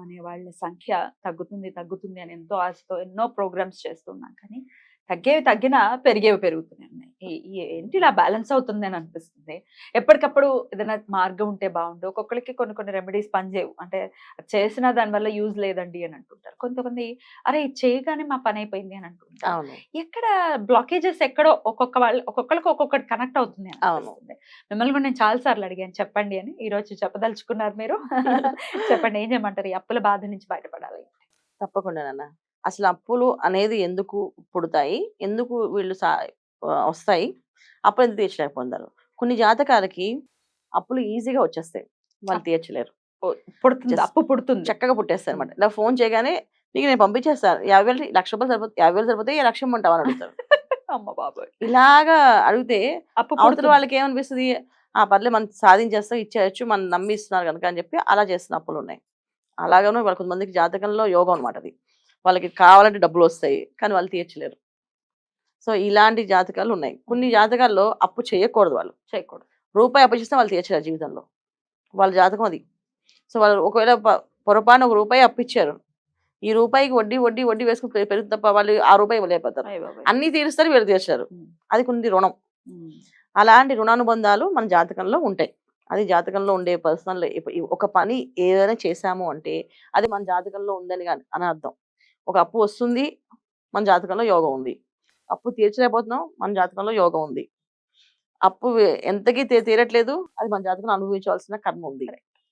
అనే వాళ్ళ సంఖ్య తగ్గుతుంది తగ్గుతుంది అని ఎంతో ఆశతో ఎన్నో ప్రోగ్రామ్స్ చేస్తున్నాం కానీ తగ్గేవి తగ్గినా పెరిగేవి పెరుగుతూనే ఉన్నాయి ఈ- ఈ ఏంటి ఇలా బ్యాలెన్స్ అవుతుంది అని అనిపిస్తుంది. ఎప్పటికప్పుడు ఏదైనా మార్గం ఉంటే బాగుండు. ఒక్కొక్కరికి కొన్ని కొన్ని రెమెడీస్ పనిచేయవు. అంటే చేసినా దానివల్ల యూజ్ లేదండి అని అంటుంటారు. కొంతమంది అరే చేయగానే మా పని అయిపోయింది అని అంటుంటారు. ఎక్కడ బ్లాకేజెస్ ఎక్కడో ఒక్కొక్క వాళ్ళు ఒక్కొక్కరికి ఒక్కొక్కటి కనెక్ట్ అవుతుంది అని. అనిపిస్తుంది. మిమ్మల్ని కూడా నేను చాలా సార్లు అడిగాను చెప్పండి అని. ఈ రోజు చెప్పదలుచుకున్నారు మీరు. చెప్పండి ఏం చేయమంటారు? ఈ అప్పుల బాధ నుంచి బయటపడాలి. తప్పకుండా నాన్న. అసలు అప్పులు అనేది ఎందుకు పుడతాయి? ఎందుకు వీళ్ళు సా వస్తాయి? అప్పులు ఎందుకు తీర్చలేకపోతారు కొన్ని జాతకాలకి అప్పులు ఈజీగా వచ్చేస్తాయి. వాళ్ళు తీర్చలేరు. పుడుతుంది. అప్పు పుడుతుంది. చక్కగా పుట్టేస్తారు అనమాట ఇలా ఫోన్ చేయగానే నీకు నేను పంపించేస్తాను. యాభై వేలు లక్ష రూపాయలు సరిపోతే యాభై వేలు సరిపోతే ఏ లక్ష్యం ఉంటావు అని అడుగుతారు. అమ్మ బాబోయ్! ఇలాగా అడిగితే అప్పు అవతల పుడుతుంది. వాళ్ళకి ఏమనిపిస్తుంది? ఆ పర్లే మనం సాధించేస్తాం ఇచ్చేయచ్చు మనం నమ్మి ఇస్తున్నారు కనుక అని చెప్పి అలా చేస్తున్న అప్పులు ఉన్నాయి. అలాగనే వాళ్ళ కొంతమందికి జాతకంలో యోగం అనమాట అది. వాళ్ళకి కావాలంటే డబ్బులు వస్తాయి కానీ వాళ్ళు తీర్చలేరు. సో ఇలాంటి జాతకాలు ఉన్నాయి. కొన్ని జాతకాల్లో అప్పు చేయకూడదు వాళ్ళు. చేయకూడదు. రూపాయి అప్పు చేస్తే వాళ్ళు తీర్చలేరు జీవితంలో. వాళ్ళ జాతకం అది. సో వాళ్ళు ఒకవేళ పొరపాటున ఒక రూపాయి అప్పు ఇచ్చారు. ఈ రూపాయికి వడ్డీ వడ్డీ వడ్డీ వేసుకుని పెరుగు తప్ప వాళ్ళు ఆ రూపాయి ఇవ్వలేకపోతారు. అన్ని తీరుస్తారు వీళ్ళు తీర్చారు. అది కొన్ని రుణం. అలాంటి రుణానుబంధాలు మన జాతకంలో ఉంటాయి. అది జాతకంలో ఉండే పర్సనల్ ఒక పని ఏదైనా చేశాము అంటే అది మన జాతకంలో ఉందని అని అర్థం. ఒక అప్పు వస్తుంది మన జాతకంలో యోగం ఉంది. అప్పు తీర్చలేకపోతున్నాం మన జాతకంలో యోగం ఉంది. అప్పు ఎంతకీ తీరట్లేదు అది మన జాతకంలో అనుభవించవలసిన కర్మ ఉంది.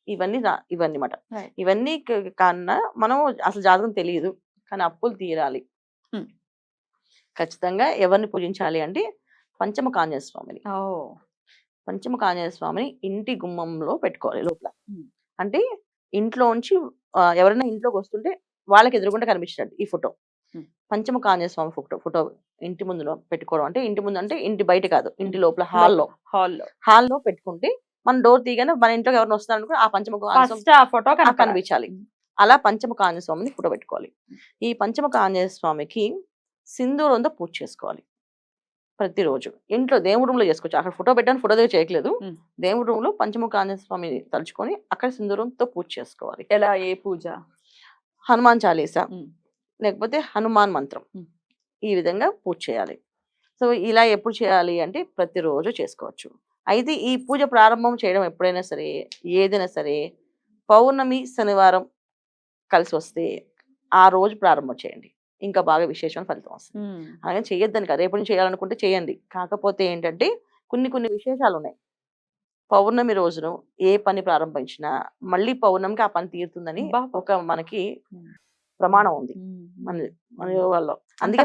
ఇవన్నీ ఇవన్నీ మాట. ఇవన్నీ కన్నా మనం అసలు జాతకం తెలియదు కానీ అప్పులు తీరాలి. ఖచ్చితంగా ఎవరిని పూజించాలి అంటే పంచమ కాంజన స్వామిని. ఓ పంచమ కాంజనేయ స్వామిని ఇంటి గుమ్మంలో పెట్టుకోవాలి లోపల. అంటే ఇంట్లో ఉంచి ఎవరైనా ఇంట్లోకి వస్తుంటే వాళ్ళకి ఎదురుగుండా కనిపించినట్టు ఈ ఫోటో. ఉమ్. పంచమ కాంజనేయ స్వామి ఫోటో ఫోటో ఇంటి ముందు పెట్టుకోవడం అంటే ఇంటి ముందు అంటే ఇంటి బయట కాదు ఇంటి లోపల హాల్లో. హాల్లో. హాల్లో పెట్టుకుంటే మన డోర్ తీయగానే మన ఇంట్లోకి ఎవరైనా వస్తారనుకో ఆ పంచమ కాంజనేయ స్వామి ఫస్ట్ ఆ ఫోటో కనిపించాలి. అలా పంచమ కాంజనేయ స్వామిని ఫోటో పెట్టుకోవాలి. ఈ పంచమ కాంజనేయ స్వామికి సింధూరంతో పూజ చేసుకోవాలి. ప్రతిరోజు ఇంట్లో దేవుడి రూమ్లో చేసుకోవచ్చు. అక్కడ ఫోటో పెట్టాను ఫోటో దగ్గర చేయట్లేదు. దేవుడి రూమ్లో పంచముఖ ఆంజనేయ స్వామిని తలుచుకొని అక్కడ సింధూరంతో పూజ చేసుకోవాలి. ఎలా ఏ పూజ? హనుమాన్ చాలీసా. లేకపోతే హనుమాన్ మంత్రం. ఈ విధంగా పూజ చేయాలి సో ఇలా ఎప్పుడు చేయాలి అంటే ప్రతిరోజు చేసుకోవచ్చు అయితే ఈ పూజ ప్రారంభం చేయడం ఎప్పుడైనా సరే ఏదైనా సరే పౌర్ణమి శనివారం కలిసి వస్తే ఆ రోజు ప్రారంభం చేయండి ఇంకా బాగా విశేషమైన ఫలితం వస్తుంది. అలాగే చేయొద్దని కదా రేపు నుంచి చేయాలనుకుంటే చేయండి కాకపోతే ఏంటంటే కొన్ని కొన్ని విశేషాలు ఉన్నాయి పౌర్ణమి రోజును ఏ పని ప్రారంభించినా మళ్ళీ పౌర్ణమికి ఆ పని తీరుతుందని. ఒక మనకి. ప్రమాణం ఉంది. మన మన యోగాల్లో అందుకే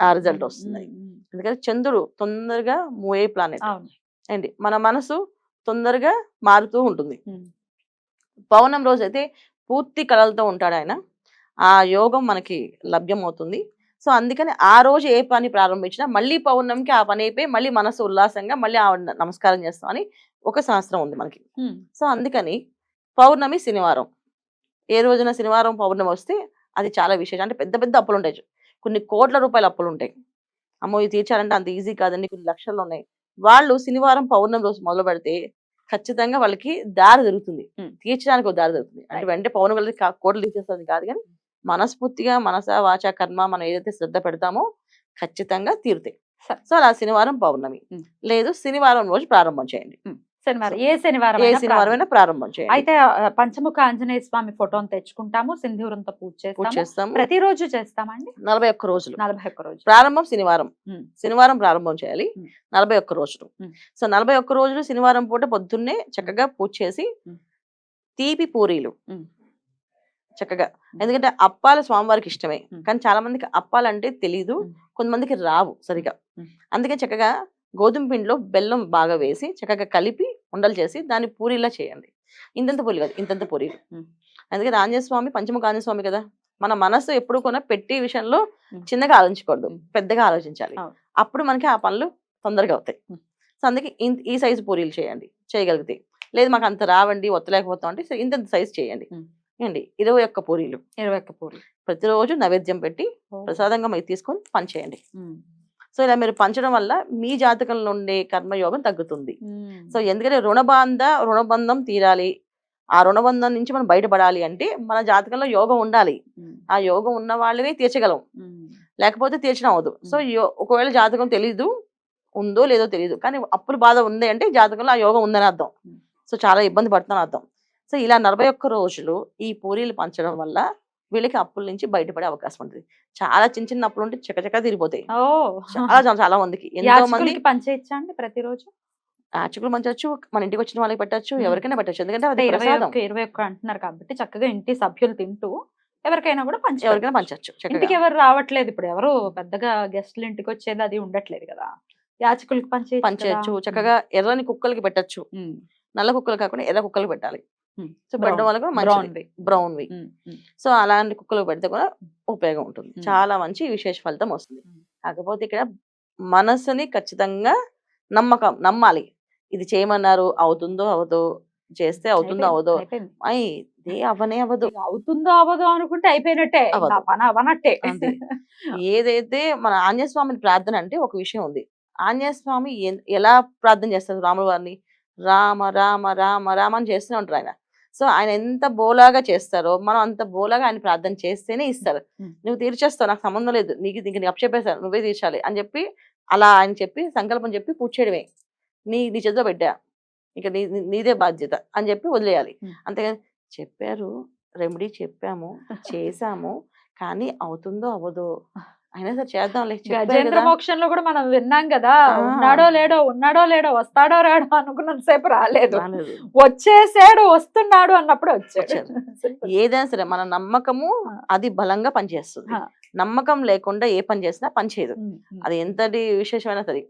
ఆ result వస్తుంది. ఎందుకంటే చంద్రుడు తొందరగా మూవ్ అయ్యే ప్లానెట్. ఏంటి? మన మనసు తొందరగా మారుతూ ఉంటుంది. పౌర్ణమి రోజు అయితే పూర్తి కళలతో ఉంటాడు ఆయన. ఆ యోగం మనకి లభ్యం అవుతుంది సో అందుకని ఆ రోజు ఏ పని ప్రారంభించినా మళ్ళీ పౌర్ణమికి ఆ పని అయిపోయి మళ్ళీ మనసు ఉల్లాసంగా మళ్ళీ ఆవిడ నమస్కారం చేస్తామని ఒక శాస్త్రం ఉంది మనకి. సో అందుకని పౌర్ణమి శనివారం. ఏ రోజున శనివారం పౌర్ణమి వస్తే అది చాలా విశేషం. అంటే పెద్ద పెద్ద అప్పులు ఉంటాయి. కొన్ని కోట్ల రూపాయల అప్పులు ఉంటాయి. అమ్మో ఇది తీర్చాలంటే అంత ఈజీ కాదండి. కొన్ని లక్షలు ఉన్నాయి. వాళ్ళు శనివారం పౌర్ణమి రోజు మొదలు పెడితే ఖచ్చితంగా వాళ్ళకి దారి దొరుకుతుంది. తీర్చడానికి ఒక దారి దొరుకుతుంది. అంటే వెంటనే పౌర్ణమి కోట్లు తీర్చేస్తుంది కాదు కానీ మనస్ఫూర్తిగా మనస వాచ కర్మ మనం ఏదైతే శ్రద్ధ పెడతామో ఖచ్చితంగా తీరుతాయి. సో అలా శనివారం పౌర్ణమి. లేదు శనివారం రోజు ప్రారంభం చేయండి. శనివారం. ఏ శనివారం ఏ శనివారం అయినా ప్రారంభం చేయండి. అయితే పంచముఖ ఆంజనేయ స్వామి ఫోటోని తెచ్చుకుంటాము సింధూరంతో పూజ చేస్తాము. ప్రతిరోజు చేస్తామండి? నలభై ఒక్క రోజులు. నలభై ఒక్క రోజు ప్రారంభం శనివారం. శనివారం ప్రారంభం చేయాలి. నలభై ఒక్క రోజులు. సో నలభై ఒక్క రోజులు శనివారం పూట పొద్దున్నే చక్కగా పూజ చేసి. తీపి పూరీలు. చక్కగా ఎందుకంటే అప్పాలు స్వామివారికి ఇష్టమే. కానీ చాలా మందికి అప్పాలంటే తెలియదు ఉమ్. కొంతమందికి రావు సరిగా. అందుకే చక్కగా గోధుమ పిండిలో బెల్లం బాగా వేసి చక్కగా కలిపి ఉండలు చేసి దాన్ని పూరిలా చేయండి ఇంతంత పూరి కాదు ఇంతంత పూరీలు ఉమ్. అందుకని ఆంజనేయ స్వామి పంచముఖ ఆంజనేయ స్వామి కదా మన మనసు ఎప్పుడు కూడా పెట్టి విషయంలో. చిన్నగా ఆలోచించకూడదు. పెద్దగా ఆలోచించాలి. అప్పుడు మనకి ఆ పనులు తొందరగా అవుతాయి. సో అందుకే ఈ సైజు పూరీలు చేయండి చేయగలిగితే లేదు మాకు అంత రావండి ఒత్తలేకపోతాం అంటే ఇంత సైజు చేయండి. ఏంటి ఇరవై ఒక్క పూరీలు. ఇరవై ఒక్క పూలు ప్రతిరోజు నైవేద్యం పెట్టి ప్రసాదంగా మీరు తీసుకొని పంచేయండి. ఉమ్. సో ఇలా మీరు పంచడం వల్ల మీ జాతకంలో ఉండే కర్మయోగం తగ్గుతుంది. సో ఎందుకంటే రుణబాంధ రుణబంధం తీరాలి. ఆ రుణబంధం నుంచి మనం బయటపడాలి అంటే మన జాతకంలో యోగం ఉండాలి. ఆ యోగం ఉన్న వాళ్ళమే తీర్చగలం. లేకపోతే తీర్చడం అవదు సో ఒకవేళ జాతకం తెలీదు ఉందో లేదో తెలియదు కానీ అప్పుల బాధ ఉంది అంటే జాతకంలో ఆ యోగం ఉందని అర్థం. సో చాలా ఇబ్బంది పడుతుందని అర్థం. సో ఇలా నలభై ఒక్క రోజులు ఈ పూరీలు పంచడం వల్ల వీళ్ళకి అప్పుల నుంచి బయటపడే అవకాశం ఉంటుంది. చాలా చిన్న చిన్న అప్పులు ఉంటే చకచకా తీరిపోతాయి ఓ చాలా చాలా మందికి. ఎంతో పంచేయచ్చా అండి ప్రతిరోజు? యాచకులు పంచవచ్చు మన ఇంటికి వచ్చిన వాళ్ళకి పెట్టచ్చు. ఎవరికైనా పెట్టచ్చు. ఎందుకంటే అది ఇరవై ఒక్క ఇరవై ఒక్క అంటున్నారు కాబట్టి చక్కగా ఇంటి సభ్యులు తింటూ ఎవరికైనా కూడా పంచి ఎవరికైనా పంచవచ్చు ఇంటికి ఎవరు రావట్లేదు. ఇప్పుడు ఎవరు పెద్దగా గెస్ట్లు ఇంటికి వచ్చేది అది ఉండట్లేదు కదా. యాచకులకి పంచే పంచవచ్చు చక్కగా ఎర్రని కుక్కలకి పెట్టచ్చు. నల్ల కుక్కలు కాకుండా ఎర్ర కుక్కలు పెట్టాలి. సో పెట్టడం వల్ల కూడా మంచిది. బ్రౌన్వి సో అలాంటి కుక్కలు పెడితే కూడా ఉపయోగం ఉంటుంది. చాలా మంచి విశేష ఫలితం వస్తుంది. కాకపోతే ఇక్కడ మనసుని ఖచ్చితంగా నమ్మకం నమ్మాలి. ఇది చేయమన్నారు అవుతుందో అవదో చేస్తే అవుతుందో అవదో. అయి అవనే అవదు. అవుతుందో అవ్వదో అనుకుంటే అయిపోయినట్టే. అవనట్టే. ఏదైతే మన ఆంజనేయ స్వామిని ప్రార్థన అంటే ఒక విషయం ఉంది. ఆంజనేయ స్వామి ఎలా ప్రార్థన చేస్తారు రాముల వారిని రామ రామ రామ రామ అని చేస్తూనే ఉంటారు ఆయన. సో ఆయన ఎంత బోలాగా చేస్తారో మనం అంత బోలాగా ఆయన ప్రార్థన చేస్తేనే ఇస్తారు. నువ్వు తీర్చేస్తావు నాకు సంబంధం లేదు నీకు ఇంక నీకు అప్పచెప్పేశాను నువ్వే తీర్చాలి అని చెప్పి అలా ఆయన చెప్పి సంకల్పం చెప్పి పూడ్చేయడమే నీ నీ చేతిలో పెట్టా ఇక నీ నీదే బాధ్యత అని చెప్పి వదిలేయాలి. అంతేగాని చెప్పారు రెమెడీ చెప్పాము చేసాము కానీ అవుతుందో అవ్వదో? అయినా సరే చేద్దాంలే చెప్పారు గజేంద్ర. మోక్షంలో కూడా మనం విన్నాం కదా. ఉన్నాడో లేడో ఉన్నాడో లేడో వస్తాడో రాడో అనుకున్నంత సేపు రాలేదు. వచ్చేసాడు వస్తున్నాడు అన్నప్పుడు వచ్చాడు. ఏదైనా సరే మన నమ్మకము. అది బలంగా పనిచేస్తుంది. నమ్మకం లేకుండా ఏ పని చేసినా పని చేయదు. అది ఎంతటి విశేషమైనా సరే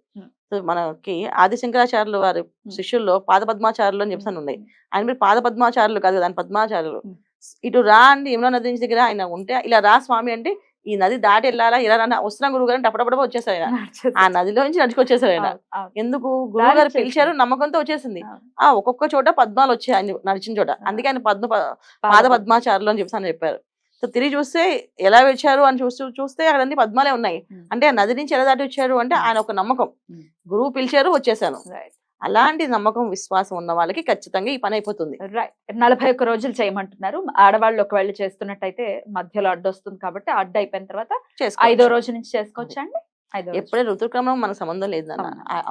మనకి ఆది శంకరాచార్యులు వారి శిష్యుల్లో పాద పద్మాచారులు అని చెప్పి ఉన్నాయి ఆయన మీరు పాద పద్మాచారులు కాదు కదా ఆయన పద్మాచారులు. ఇటు రా అండి యమునా నది దగ్గర ఆయన ఉంటే ఇలా రా స్వామి అంటే ఈ నది దాటి వెళ్ళాలా ఇలా రా వస్తున్నా గురువు గారు అంటే అప్పుడప్పుడు వచ్చేసారు ఆయన. ఆ నదిలో నుంచి నడుచుకొచ్చేసారు ఆయన. ఎందుకు? గురువు గారు. పిలిచారు నమ్మకంతో వచ్చేసింది. ఆ ఒక్కొక్క చోట పద్మాలు వచ్చాయి ఆయన నడిచిన చోట. అందుకే ఆయన పద్మ పాద పద్మాచారులు అని చెప్పి అని చెప్పారు. సో తిరిగి చూస్తే ఎలా వచ్చారు అని చూస్తూ చూస్తే అక్కడ అన్ని పద్మాలే ఉన్నాయి. అంటే ఆ నది నుంచి ఎలా దాటి వచ్చారు అంటే ఆయన ఒక నమ్మకం. గురువు పిలిచారు వచ్చేసాను. అలాంటి నమ్మకం విశ్వాసం ఉన్న వాళ్ళకి ఖచ్చితంగా ఈ పని అయిపోతుంది. రైట్ నలభై ఒక్క రోజులు చేయమంటున్నారు. ఆడవాళ్ళు ఒకవేళ చేస్తున్నట్టయితే మధ్యలో అడ్డు వస్తుంది కాబట్టి అడ్డు అయిపోయిన తర్వాత ఐదో. రోజు నుంచి చేసుకోవచ్చా అండి. ఎప్పుడే ఋతుక్రమం మనకు సంబంధం లేదు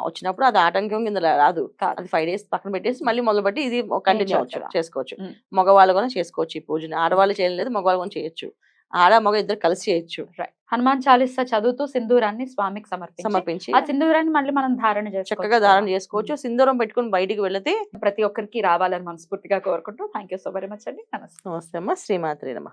వచ్చినప్పుడు అది ఆటంకం కింద రాదు. అది ఫైవ్ డేస్ పక్కన పెట్టేసి మళ్ళీ మొదలు పెట్టి ఇది కంటిన్యూ. చేసుకోవచ్చు. మగవాళ్ళు కూడా చేసుకోవచ్చు ఈ పూజని. ఆడవాళ్ళు చేయలేదు మగవాళ్ళు కూడా చేయొచ్చు. ఆడ మగ ఇద్దరు కలిసి చేయొచ్చు. హనుమాన్ చాలీసా చదువుతూ సింధూరాన్ని స్వామికి సమర్పించి సమర్పించి ఆ సింధూరాన్ని మళ్ళీ మనం ధారణ చేసుకోవచ్చు చక్కగా ధారణ చేసుకోవచ్చు. సింధూరం పెట్టుకుని బయటికి వెళితే ప్రతి ఒక్కరికి రావాలని మనస్ఫూర్తిగా కోరుకుంటూ thank you so very much అండి. నమస్తే. నమస్తే అమ్మ. శ్రీమాత్రి నమ.